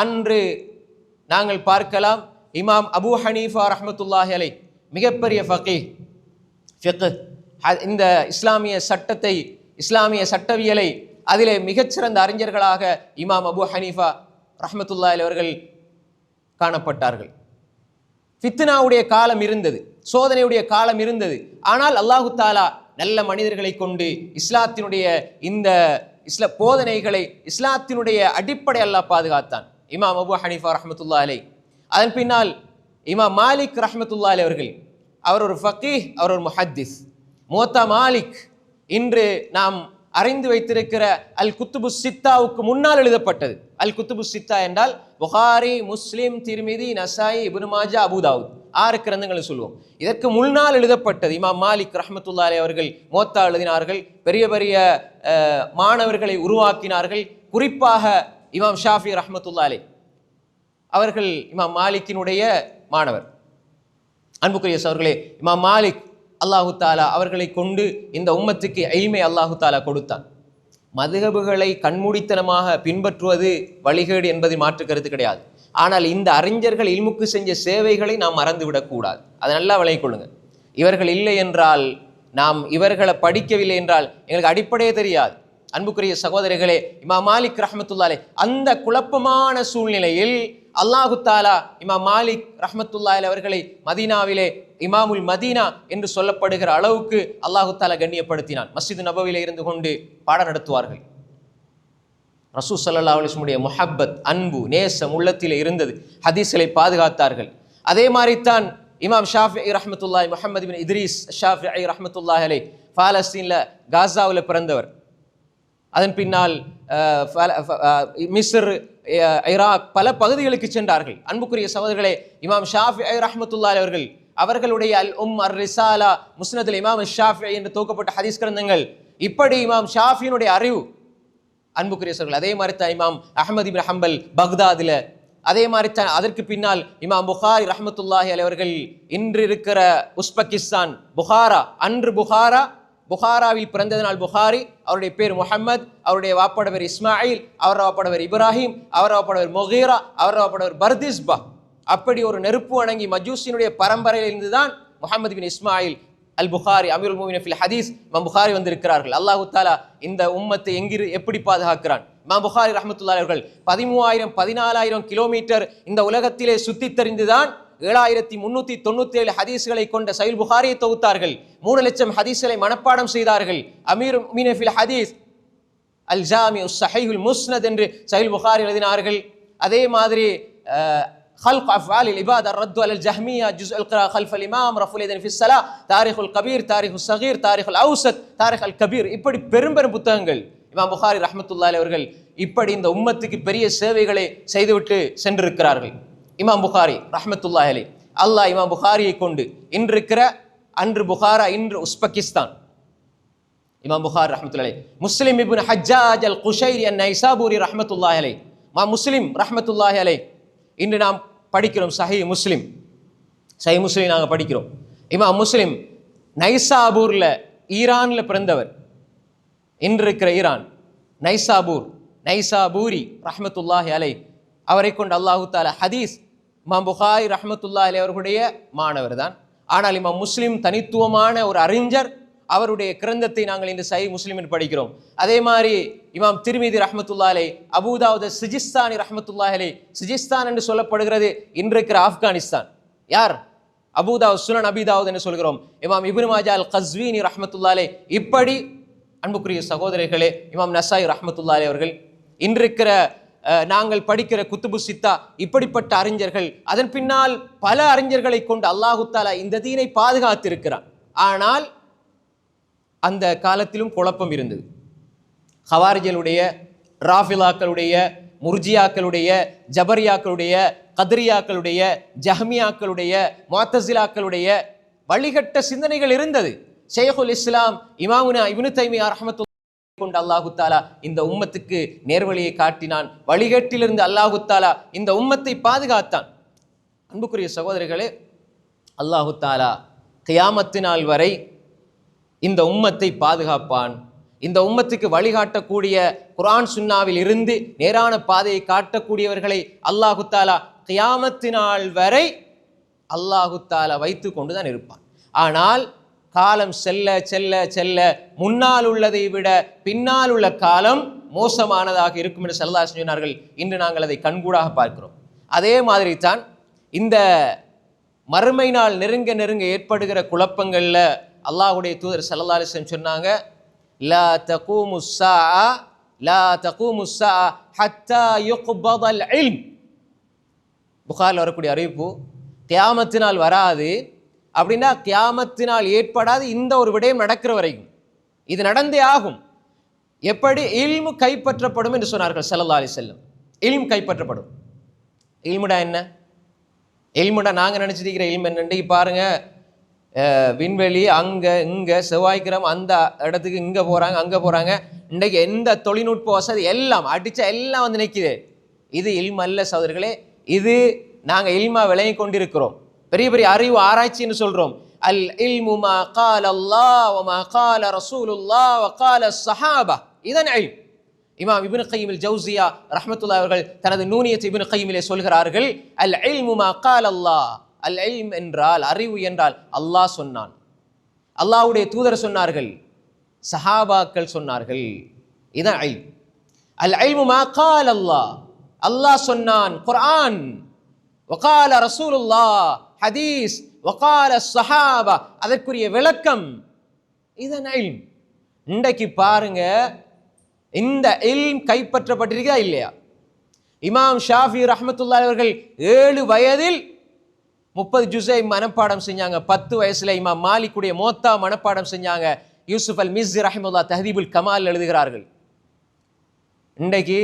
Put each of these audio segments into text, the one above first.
அன்று நாங்கள் பார்க்கலாம் இமாம் அபு ஹனீஃபா ரஹமத்துல்லாஹி அலை மிகப்பெரிய ஃபகீஹ். ஃபிக்ஹ். இந்த இஸ்லாமிய சட்டத்தை இஸ்லாமிய சட்டவியலை அதிலே மிகச்சிறந்த அறிஞர்களாக இமாம் அபு ஹனீஃபா ரஹமத்துல்லா அவர்கள் காணப்பட்டார்கள். ஃபித்னாவுடைய காலம் இருந்தது சோதனையுடைய காலம் இருந்தது. ஆனால் அல்லாஹு தாலா நல்ல மனிதர்களை கொண்டு இஸ்லாத்தினுடைய இந்த இஸ்ல போதனைகளை இஸ்லாத்தினுடைய அடிப்படை அல்லாஹ் பாதுகாத்தான். இமாம் அபு ஹனீஃபா ரஹமத்துல்லா அலை அதன் பின்னால் இமாம் மாலிக் ரஹ்மத்துல்லா அலை அவர்கள். அவர் ஒரு ஃபக்கீஹ் அவர் ஒரு முஹத்திஸ். மோத்தா மாலிக் இன்று நாம் அறிந்து வைத்திருக்கிற அல் குத்துபு சித்தாவுக்கு முன்னால் எழுதப்பட்டது. அல் குத்துபு சித்தா என்றால் புகாரி முஸ்லிம் திருமிதி நசாயி இபுனுமாஜா அபுதாவுத் ஆறு கிரந்தங்களை சொல்லுவோம் இதற்கு முன்னால் எழுதப்பட்டது இமாம் மாலிக் ரஹ்மத்துல்லாஹி அவர்கள் மோத்தா எழுதினார்கள். பெரிய பெரிய மாணவர்களை உருவாக்கினார்கள். குறிப்பாக இமாம் ஷாஃபி ரஹ்மத்துல்லாலே அவர்கள் இமாம் மாலிக்கினுடைய மாணவர். அன்புக்குரிய சவர்களே இமாம் மாலிக் அல்லாஹு தாலா அவர்களை கொண்டு இந்த உம்மத்துக்கு ஐமை அல்லாஹு தாலா கொடுத்தான். மதுகபுகளை கண்மூடித்தனமாக பின்பற்றுவது வழிகேடு என்பதை மாற்று கருத்து கிடையாது. ஆனால் இந்த அறிஞர்கள் இல்முக்கு செஞ்ச சேவைகளை நாம் மறந்துவிடக்கூடாது அதை நல்லா விளங்கிக் கொள்ளுங்கள் இவர்கள் இல்லை என்றால் நாம் இவர்களை படிக்கவில்லை என்றால் எங்களுக்கு அடிப்படையே தெரியாது. அன்புக்குரிய சகோதரிகளே இமா மாலிக் ரஹமத்துல்லாலே அந்த குழப்பமான சூழ்நிலையில் அல்லாஹு தாலா இமாம் மாலிக் ரஹமத்துல்லாயில் அவர்களை மதீனாவிலே இமாமுல் மதீனா என்று சொல்லப்படுகிற அளவுக்கு அல்லாஹு தாலா கண்ணியப்படுத்தினான். மஸ்ஜித் நபவிலே இருந்து கொண்டு பாடம் நடத்துவார்கள். ரசூ சல்லா அலிஸ்முடைய முஹப்பத் அன்பு நேசம் உள்ளத்தில் இருந்தது. ஹதீஸ்களை பாதுகாத்தார்கள். அதே மாதிரித்தான் இமாம் ஷாஃபி ரஹமத்துல்லாய் முஹம்மது பின் இத்ரீஸ் ஷாஃபி ரஹமத்துல்லாஹ் அலை பாலஸ்தீனில் காசாவில் பிறந்தவர். அதன் பின்னால் மிஸ்ர் ஈராக் பல பகுதிகளுக்கு சென்றார்கள். அன்புக்குரிய சகோதரர்களே இமாம் ஷாஃபி ரஹமத்துல்லா அவர்கள் அவர்களுடைய அல் உம் அர் ரிசாலா முஸ்னத்தில் இமாம் ஷாஃபி என்று தூக்கப்பட்ட ஹதீஸ் கிரந்தங்கள். இப்படி இமாம் ஷாஃபியினுடைய அறிவு அன்புக்குரிய சகோதரர்கள் அதே மாதிரி தான் இமாம் அஹமது இபின் ஹம்பல் பக்தாதில் அதே மாதிரி தான் அதற்கு பின்னால் இமாம் புகாரி ரஹமத்துல்லாஹி அலைவர்கள் அவர்கள் இன்று இருக்கிற உஸ்பெகிஸ்தான் புகாரா அன்று புகாரா புகாராவில் பிறந்ததனால் புகாரி அவருடைய பேர் முகமது அவருடைய வாப்படவர் இஸ்மாயில் அவர் வாப்படவர் இப்ராஹிம் அவர் வாப்படவர் மொஹீரா அவர் வாப்படவர் பர்திஸ்பா. அப்படி ஒரு நெருப்பு வணங்கி மஜூசினுடைய பரம்பரையிலிருந்து தான் முகமது பின் இஸ்மாயில் அல் புகாரி அமீர் மூமின் ஃபில் ஹதீஸ் இமாம் புகாரி வந்திருக்கிறார்கள். அல்லாஹு தாலா இந்த உம்மத்தை எங்கிரு எப்படி பாதுகாக்கிறான்? மா புகாரி ரஹமத்துல்லா அவர்கள் பதிமூவாயிரம் பதினாலாயிரம் கிலோமீட்டர் இந்த உலகத்திலே சுத்தி தெரிந்துதான் ஏழாயிரத்தி முன்னூத்தி தொண்ணூத்தி ஏழு ஹதீஸ்களை கொண்ட சயில் புகாரியை தொகுத்தார்கள் மூணு லட்சம் ஹதீஸ்களை மனப்பாடம் செய்தார்கள் அமீர் மீன் ஃபில் ஹதீஸ் அல் ஜாமி சஹைஹுல் முஸ்னத் என்று சஹில் புகாரி எழுதினார்கள் அதே மாதிரி خلق أفعال العباد الرد على الجهمية جزء القراءة خلف الإمام رفع اليدين في الصلاة تاريخ الكبير تاريخ الصغير تاريخ الأوسط تاريخ الكبير இப்படி பெரும் பெரும் புத்தகங்கள் இமாம் புகாரி ரஹ்மத்துல்லாஹி அவர்கள் இப்படி இந்த உம்மத்துக்கு பெரிய சேவைகளை செய்துவிட்டு சென்றிருக்கிறார்கள் இமாம் புகாரி ரஹமத்துல்லா அலி அல்லாஹ் இமாம் புகாரியை கொண்டு இன்றிருக்கிற அன்று புகாரா இன்று உஸ்பெகிஸ்தான். இமாம் புகார் ரஹமத்துல்லா அலி முஸ்லிம் இபுன் ஹஜ்ஜாஜ் அல் குஷைரி அன் நைசாபூரி ரஹமத்துல்லா அலை மா முஸ்லிம் ரஹமத்துல்லா அலைஹி. இன்று நாம் படிக்கிறோம் சஹி முஸ்லிம். சஹி முஸ்லிம் நாங்கள் படிக்கிறோம். இமாம் முஸ்லிம் நைசாபூரில் ஈரானில் பிறந்தவர். இன்று இருக்கிற ஈரான் நைசாபூர் நைசாபூரி ரஹமத்துல்லாஹி அலை அவரை கொண்டு அல்லாஹு தாலா ஹதீஸ் இமாம் புகாய் ரஹமத்துல்லா அலி அவர்களுடைய மாணவர் தான் ஆனால் இமாம் முஸ்லீம் தனித்துவமான ஒரு அறிஞர் அவருடைய கிரந்தத்தை நாங்கள் இந்த சை முஸ்லீமில் படிக்கிறோம். அதே மாதிரி இமாம் திருமிதி ரஹமத்துல்லா அலை அபூதாவுத சிஜிஸ்தானி ரஹமத்துல்லா அலை சிஜிஸ்தான் என்று சொல்லப்படுகிறது இன்று இருக்கிற ஆப்கானிஸ்தான். யார்? அபூதாவ் சுனன் அபிதாவுத் என்று சொல்கிறோம். இமாம் இபின் மாஜா அல் கஸ்வீனி ரஹமத்துல்லா அலை இப்படி அன்புக்குரிய சகோதரர்களே இமாம் நசாய் ரஹமத்துல்லா ரஹ்மத்துல்லாஹி அவர்கள் இன்றிருக்கிற நாங்கள் படிக்கிற குத்துபு சித்தா இப்படிப்பட்ட அறிஞர்கள். அதன் பின்னால் பல அறிஞர்களை கொண்டு அல்லாஹு தாலா இந்த தீனை பாதுகாத்திருக்கிறான். ஆனால் அந்த காலத்திலும் குழப்பம் இருந்தது. ஹவாரிஜலுடைய ராஃபிலாக்களுடைய முர்ஜியாக்களுடைய ஜபரியாக்களுடைய கத்ரியாக்களுடைய ஜஹ்மியாக்களுடைய மாத்தசிலாக்களுடைய வழிகட்ட சிந்தனைகள் இருந்தது. ஷேகுல் இஸ்லாம் இமாமுனா இவனு தைமியா ரஹ்மத்து கொண்டு அல்லாஹு தாலா இந்த உம்மத்துக்கு நேர்வழியை காட்டினான். வழிகட்டிலிருந்து அல்லாஹு தாலா இந்த உம்மத்தை பாதுகாத்தான். அன்புக்குரிய சகோதரிகளே அல்லாஹு தாலா கியாமத்து நாள் வரை இந்த உம்மத்தை பாதுகாப்பான். இந்த உம்மத்துக்கு வழிகாட்டக்கூடிய குரான் சுன்னாவில் இருந்து நேரான பாதையை காட்டக்கூடியவர்களை அல்லாஹு தாலா கியாமத்தினால் வரை அல்லாஹு தாலா வைத்து கொண்டு தான் இருப்பான். ஆனால் காலம் செல்ல செல்ல செல்ல முன்னால் உள்ளதை விட பின்னால் உள்ள காலம் மோசமானதாக இருக்கும் என்று செல்லா சொன்னார்கள். இன்று நாங்கள் அதை கண்கூடாக பார்க்கிறோம். அதே மாதிரி தான் இந்த மறுமை நாள் நெருங்க நெருங்க ஏற்படுகிற குழப்பங்களில் அல்லாஹ்வுடைய தூதர் செல்லதாலிசன் சொன்னாங்க லா தகூமு முஸ்ஸா லா தகூமு முஸ்ஸா ஹத்தா யுக்பதல் இல்ம். புகாரில் வரக்கூடிய அறிவிப்பு தியாமத்தினால் வராது அப்படின்னா கியாமத்தினால் ஏற்படாது இந்த ஒரு விடயம் நடக்கிற வரைக்கும். இது நடந்தே ஆகும். எப்படி? இல்மு கைப்பற்றப்படும் என்று சொன்னார்கள் செல்லல்லா அலி செல்லம் இல்ம் கைப்பற்றப்படும். இல்முடா என்ன? இல்முடா நாங்கள் நினச்சிருக்கிற இல்ம் என்ன இன்றைக்கு பாருங்க. விண்வெளி அங்கே இங்கே செவ்வாய்க்கிழமை அந்த இடத்துக்கு இங்கே போகிறாங்க அங்கே போகிறாங்க இன்றைக்கு எந்த தொழில்நுட்ப வசதி எல்லாம் அடிச்சா எல்லாம் வந்து நிற்கிது இது இல்மல்ல அல்ல சகோதரர்களே இது நாங்கள் இல்மா விளங்கி கொண்டிருக்கிறோம். பெரிய பெரிய அறிவு ஆராய்ச்சின்னு சொல்கிறோம் அல் இல்மு மா கால அல்லா மா கால ரசூலுல்லாஹ் வ கால சஹாபா. இதன் அல் இமாம் இபின் கைம் ஜவுசியா ரஹமத்துல்லா அவர்கள் தனது நூனியத்தை இபின் கைமிலே சொல்கிறார்கள் அல் இல்மு மா கால அல்லாஹ். அல் இல்ம் என்றால் அறிவு என்றால் அல்லாஹ் சொன்னான். அல்லாஹ்வுடைய தூதர் சொன்னார்கள் சஹாபாக்கள் சொன்னார்கள். இதான் இல்ம். அல் இல்மு மா கால அல்லாஹ். அல்லாஹ் சொன்னான் குர்ஆன். வகால ரசூலுல்லாஹ். ஹதீஸ் வகால சஹாபா அதற்குரிய விளக்கம். இதன் இல்ம்? இன்றைக்கு பாருங்க இந்த இல்ம் கைப்பற்றப்பட்டிருக்கா இல்லையா? இமாம் ஷாஃபி ரஹமத்துல்லா அவர்கள் ஏழு வயதில் முப்பது ஜுசை மனப்பாடம் செஞ்சாங்க. பத்து வயசுல இமாம் மாலிக்குடைய மோத்தா மனப்பாடம் செஞ்சாங்க. யூசுப் அல் மிஸ் ரஹிமுல்லா தஹதீபுல் கமால் எழுதுகிறார்கள். இன்றைக்கு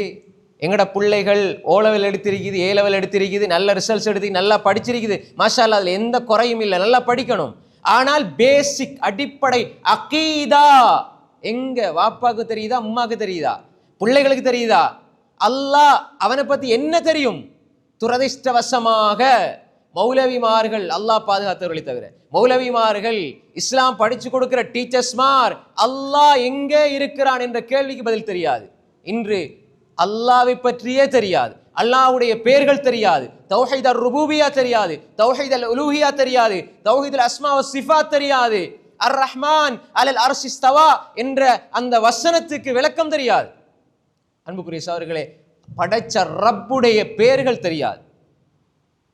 எங்கட பிள்ளைகள் ஓ லெவல் எடுத்திருக்குது ஏ லெவல் எடுத்திருக்குது நல்ல ரிசல்ட்ஸ் எடுத்து நல்லா படிச்சிருக்குது. மாஷா அதில் எந்த குறையும் இல்லை. நல்லா படிக்கணும். ஆனால் பேசிக் அடிப்படை அகீதா. எங்க வாப்பாவுக்கு தெரியுதா அம்மாவுக்கு தெரியுதா? பிள்ளைகளுக்கு தெரியுதா? அல்லாஹ் அவனை பத்தி என்ன தெரியும்? துரதிர்ஷ்டவசமாக மௌலவிமார்கள் அல்லாஹ் பாதுகாத்தவர்களை தவிர. மௌலவிமார்கள் இஸ்லாம் படிச்சு கொடுக்கிற டீச்சர்ஸ்மார் அல்லாஹ் எங்கே இருக்கிறான் என்ற கேள்விக்கு பதில் தெரியாது. இன்று அல்லாவை பற்றியே தெரியாது. அல்லாஹ்வுடைய பெயர்கள் தெரியாது. தௌஹீத் அல் ருபூபியா தெரியாது. தௌஹீத் அல் உலூஹியா தெரியாது. தௌஹீத் அல் அஸ்மா சிஃபா தெரியாது. அர் ரஹ்மான் அல் அர்ஷிஸ்தவா என்ற அந்த வசனத்துக்கு விளக்கம் தெரியாது. அன்புக்குரிய சவர்களே படைச்ச ரப்புடைய பெயர்கள் தெரியாது.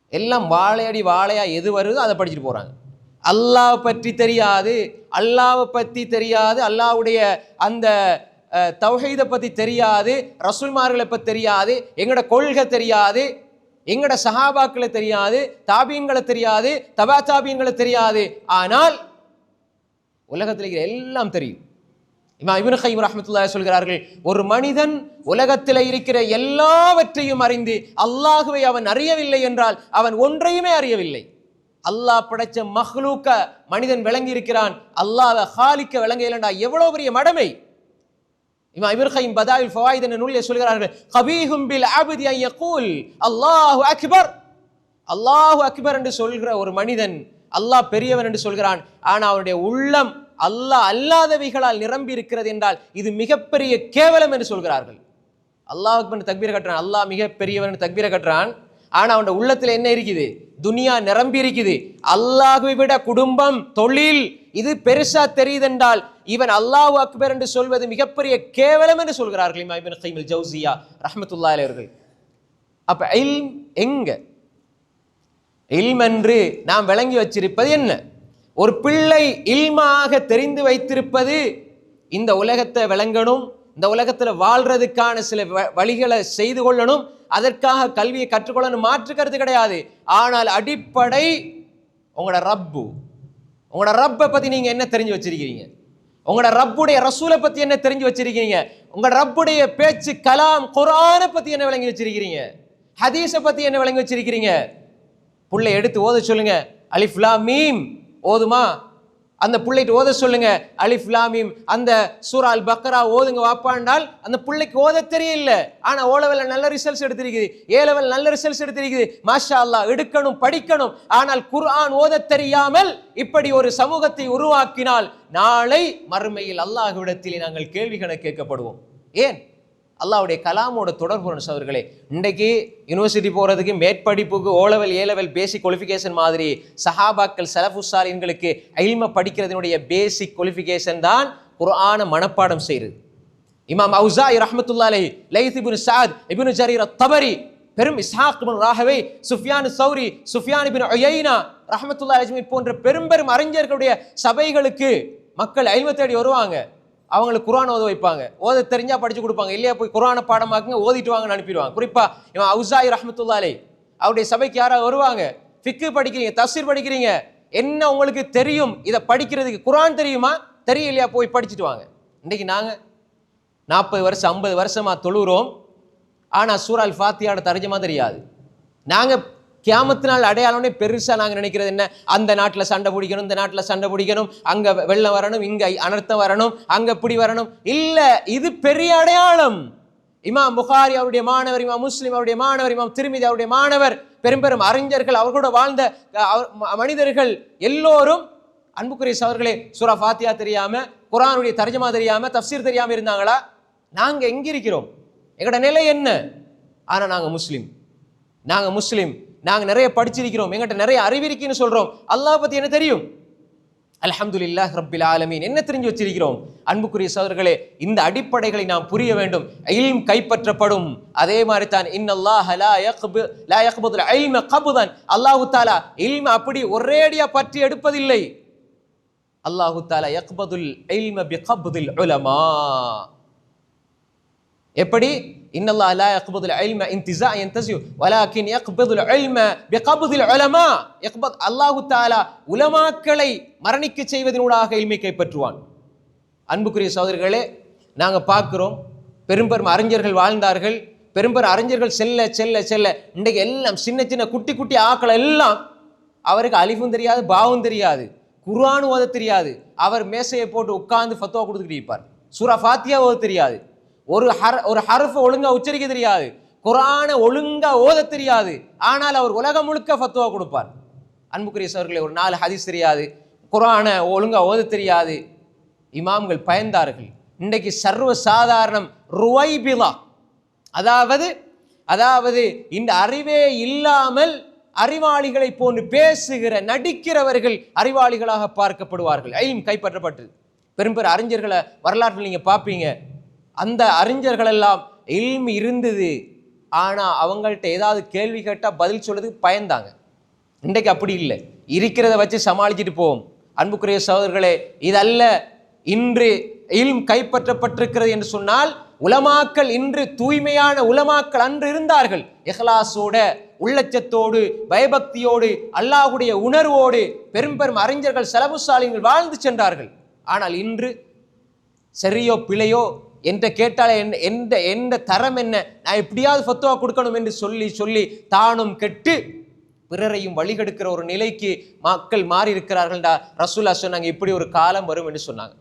எல்லாம் வாழையடி வாழையா எது வருதோ அதை படிச்சுட்டு போறாங்க. அல்லாஹ் பற்றி தெரியாது. அல்லாவை பற்றி தெரியாது. அல்லாஹ்வுடைய அந்த தௌஹீதை பற்றி தெரியாது ரசூல்மார்களை பற்றி தெரியாது எங்களோட கொள்கை தெரியாது எங்களோட சஹாபாக்களை தெரியாது தாபீன்களை தெரியாது தபா தாபீன்களை தெரியாது. ஆனால் உலகத்தில் இருக்கிற எல்லாம் தெரியும். இமா இப்னு ஹைம் ரஹமத்துல்லா சொல்கிறார்கள் ஒரு மனிதன் உலகத்தில் இருக்கிற எல்லாவற்றையும் அறிந்து அல்லாஹுவை அவன் அறியவில்லை என்றால் அவன் ஒன்றையுமே அறியவில்லை. அல்லாஹ் படைச்ச மஹ்லூக்க மனிதன் விளங்கி இருக்கிறான் அல்லாஹ் ஹாலிக்க விளங்கையிலன்டா எவ்வளோ பெரிய மடமை? இமா இவர்கையும் பதாவில் பதாயில் ஃபவாயித் என்ற நூலில் சொல்கிறார்கள் கபீஹும் பில் அப்தி அன் யகூல் அல்லாஹு அக்பர். அல்லாஹு அக்பர் என்று சொல்கிற ஒரு மனிதன் அல்லாஹ் பெரியவன் என்று சொல்கிறான். ஆனால் அவனுடைய உள்ளம் அல்லாஹ் அல்லாதவைகளால் நிரம்பி இருக்கிறது என்றால் இது மிகப்பெரிய கேவலம் என்று சொல்கிறார்கள். அல்லாஹ் அக்பர் தக்பீர கட்டுறான் அல்லாஹ் மிக பெரியவன் என்று தக்பீர கட்டுறான். ஆனால் அவனோட உள்ளத்தில் என்ன இருக்குது? துனியா நிரம்பி இருக்குது அல்லாஹுவை விட குடும்பம் தொழில் இது பெருசா தெரியுதென்றால் இவன் அல்லாஹ் அக்பர் என்று சொல்வது மிகப்பெரிய கேவலம் என்று சொல்கிறார்கள் இமாம் இப்னு ஜவுசியா ரஹமத்துல்லா அவர்கள். அப்ப இல் எங்க? இல்ம் என்று நாம் விளங்கி வச்சிருப்பது என்ன? ஒரு பிள்ளை இல்மாக தெரிந்து வைத்திருப்பது இந்த உலகத்தை விளங்கணும் இந்த உலகத்தில் வாழ்றதுக்கான சில வ- வழிகளை செய்து கொள்ளணும். அதற்காக கல்வியை கற்றுக்கொள்ளணும் மாற்றுக்கிறது கிடையாது. ஆனால் அடிப்படை உங்களோட ரப்பு. உங்களோட ரப்பை பற்றி நீங்கள் என்ன தெரிஞ்சு வச்சிருக்கிறீங்க? உங்களோட ரப்புடைய ரசூலை பற்றி என்ன தெரிஞ்சு வச்சிருக்கீங்க உங்கள் ரப்புடைய பேச்சு கலாம் குரானை பற்றி என்ன விளங்கி வச்சிருக்கிறீங்க? ஹதீஸை பற்றி என்ன விளங்கி வச்சிருக்கிறீங்க? புள்ளை எடுத்து ஓத சொல்லுங்க. அலிஃப்லா மீம். ஓதுமா? அந்த பிள்ளைக்கு ஓத சொல்லுங்க. அலிஃப் லாமீம் அந்த சூரா அல் பக்ரா ஓதுங்க வாப்பாண்டால் அந்த பிள்ளைக்கு ஓத தெரியல. ஆனா ஓ லெவல்ல நல்ல ரிசல்ட்ஸ் எடுத்திருக்குது. ஏ லெவல் நல்ல ரிசல்ட்ஸ் எடுத்திருக்குது. மாஷா அல்லாஹ் எடுக்கணும் படிக்கணும். ஆனால் குர்ஆன் ஓத தெரியாமல் இப்படி ஒரு சமூகத்தை உருவாக்கினால் நாளை மறுமையில் அல்லாஹ்விடத்தில் நாங்கள் கேள்விகளை கேட்கப்படுவோம். ஏன்? அல்லாவுடைய கலாமோட தொடர்பு அவர்களே இன்றைக்கு யூனிவர்சிட்டி போகிறதுக்கு மேற்படிப்புக்கு O level A level basic qualification மாதிரி சஹாபாக்கள் சலஃபுசாலின்களுக்கு அயில்ம படிக்கிறதுனுடைய பேசிக் குவாலிஃபிகேஷன் தான் குரான மனப்பாடம் செய்கிறது இமாம் அவுசாய் ரஹ்மத்துல்லாலை லைத் இபின் சாத் இபின் ஜரீர் தபரி பெரும் இஸ்ஹாக் பின் ராகவே சுஃபியான் சௌரி சுஃபியான் பின் உயைனா ரஹமத்துல்லா அலைஹி போன்ற பெரும் பெரும் அறிஞர்களுடைய சபைகளுக்கு மக்கள் ஐல்ம தேடி வருவாங்க. அவங்களுக்கு குரான் ஓத வைப்பாங்க. ஓத தெரிஞ்சா படிச்சு கொடுப்பாங்க. இல்லையா போய் குரான பாடமாக்குங்க ஓதிட்டு வாங்கன்னு அனுப்பிடுவாங்க. குறிப்பா இவன் அவுசாய் ரஹமத்துல்லாலே அவருடைய சபைக்கு யாராவது வருவாங்க? ஃபிக்கு படிக்கிறீங்க தஃசீர் படிக்கிறீங்க. என்ன உங்களுக்கு தெரியும்? இதை படிக்கிறதுக்கு குரான் தெரியுமா? தெரியலையா? போய் படிச்சுட்டு வாங்க. இன்னைக்கு நாங்க நாற்பது வருஷம் ஐம்பது வருஷமா தொழுகிறோம் ஆனா சூரால் ஃபாத்தியாட தர்ஜமா தெரியாது. நாங்க கியாமத்து நாள் அடையாளம்னே பெருசாக நாங்கள் நினைக்கிறது என்ன? அந்த நாட்டில் சண்டை பிடிக்கணும் இந்த நாட்டில் சண்டை பிடிக்கணும் அங்கே வெள்ளம் வரணும் இங்கே அனர்த்தம் வரணும் அங்கே இப்படி வரணும். இல்லை இது பெரிய அடையாளம். இமாம் புகாரி அவருடைய மாணவர் இமாம் முஸ்லீம் அவருடைய மாணவர் இமாம் திருமிதி அவருடைய மாணவர் பெரும்பெரும் அறிஞர்கள் அவர்களோட வாழ்ந்த அவர்- மனிதர்கள் எல்லோரும் அன்புக்குரிய அவர்களே சூரா ஃபாத்தியா தெரியாம குரானுடைய தர்ஜமா தெரியாம தப்சீர் தெரியாம இருந்தாங்களா? நாங்க எங்க இருக்கிறோம்? எங்களோட நிலை என்ன? ஆனா நாங்க முஸ்லீம். நாங்க முஸ்லீம். நாங்க நிறைய படிச்சிருக்கிறோம் எங்கிட்ட நிறைய அறிவிருக்குன்னு சொல்றோம். அல்லாஹ் பத்தி என்ன தெரியும்? அல்ஹம்துலில்லாஹ் ரப்பில் ஆலமீன். என்ன தெரிஞ்சு வச்சிருக்கிறோம்? அன்புக்குரிய சோதர்களே இந்த அடிப்படைகளை நாம் புரிய வேண்டும். இல்ம் கைப்பற்றப்படும். அதே மாதிரி தான் இன்னல்லாஹ லா யக்பு லா யக்புதுல் இல்ம கபுதன். அல்லாஹ் தஆலா இல்ம அப்படி ஒரேடியா பற்றி எடுப்பதில்லை. அல்லாஹு தாலா யக்பதுல் இல்ம பிகப்தில் உலமா. எப்படி? இன்னல்லாஹ் லா யக்பதுல் இல்ம இன்திஸா யன்தஸியு வலாக்கின் யக்பதுல் இல்ம பிகப்தில் உலமா யக்பத் அல்லாஹு தாலா உலமாக்களை மரணிக்க செய்வதனூடாக இல்மை கைப்பற்றுவான். அன்புக்குரிய சகோதரர்களே நாங்கள் பார்க்குறோம் பெரும்பெரும் அறிஞர்கள் வாழ்ந்தார்கள் பெரும்பெரும் அறிஞர்கள் செல்ல செல்ல செல்ல இன்றைக்கு எல்லாம் சின்ன சின்ன குட்டி குட்டி ஆக்கள் எல்லாம் அவருக்கு அழிவும் தெரியாது பாவம் தெரியாது குர்ஆன் ஓத தெரியாது அவர் மேசையை போட்டு உட்கார்ந்து ஃபத்துவா கொடுத்துக்கிட்டு இருப்பார். சூரா ஃபாத்தியா ஓத தெரியாது. ஒரு ஹர் ஒரு ஹர்ஃப் ஒழுங்காக உச்சரிக்க தெரியாது. குரானை ஒழுங்காக ஓத தெரியாது. ஆனால் அவர் உலகம் முழுக்க ஃபத்துவா கொடுப்பார். அன்புக்குரிய சவர்களை ஒரு நாலு ஹதீஸ் தெரியாது. குரானை ஒழுங்காக ஓத தெரியாது. இமாம்கள் பயந்தார்கள். இன்றைக்கு சர்வ சாதாரணம் ருவைபிலா. அதாவது அதாவது இந்த அறிவே இல்லாமல் அறிவாளிகளை போன்று பேசுகிற நடிக்கிறவர்கள் அறிவாளிகளாக பார்க்கப்படுவார்கள். ஐயும் கைப்பற்றப்பட்டு பெரும் பெரும் அறிஞர்களை வரலாற்றில் நீங்கள் பார்ப்பீங்க. அந்த அறிஞர்கள் எல்லாம் இருந்தது. ஆனால் அவங்கள்ட்ட ஏதாவது கேள்வி கேட்டால் பதில் சொல்றதுக்கு பயந்தாங்க. இன்றைக்கு அப்படி இல்லை. இருக்கிறத வச்சு சமாளிச்சுட்டு போவோம். அன்புக்குரிய சகோதரர்களே இதல்ல இன்று இல்ம் கைப்பற்றப்பட்டிருக்கிறது என்று சொன்னால் உலமாக்கள் இன்று தூய்மையான உலமாக்கள் அன்று இருந்தார்கள். எஹ்லாஸோட உள்ளச்சத்தோடு பயபக்தியோடு அல்லாஹுடைய உணர்வோடு பெரும் பெரும் அறிஞர்கள் செலவுசாலிகள் வாழ்ந்து சென்றார்கள். ஆனால் இன்று சரியோ பிழையோ என்கிட்ட கேட்டால் என் எந்த எந்த தரம் என்ன? நான் எப்படியாவது ஃபத்துவா கொடுக்கணும் என்று சொல்லி சொல்லி தானும் கெட்டு பிறரையும் வழிகெடுக்கிற ஒரு நிலைக்கு மக்கள் மாறி இருக்கிறார்கள்டா ரசூல்லா சொன்னாங்க இப்படி ஒரு காலம் வரும் என்று சொன்னாங்க.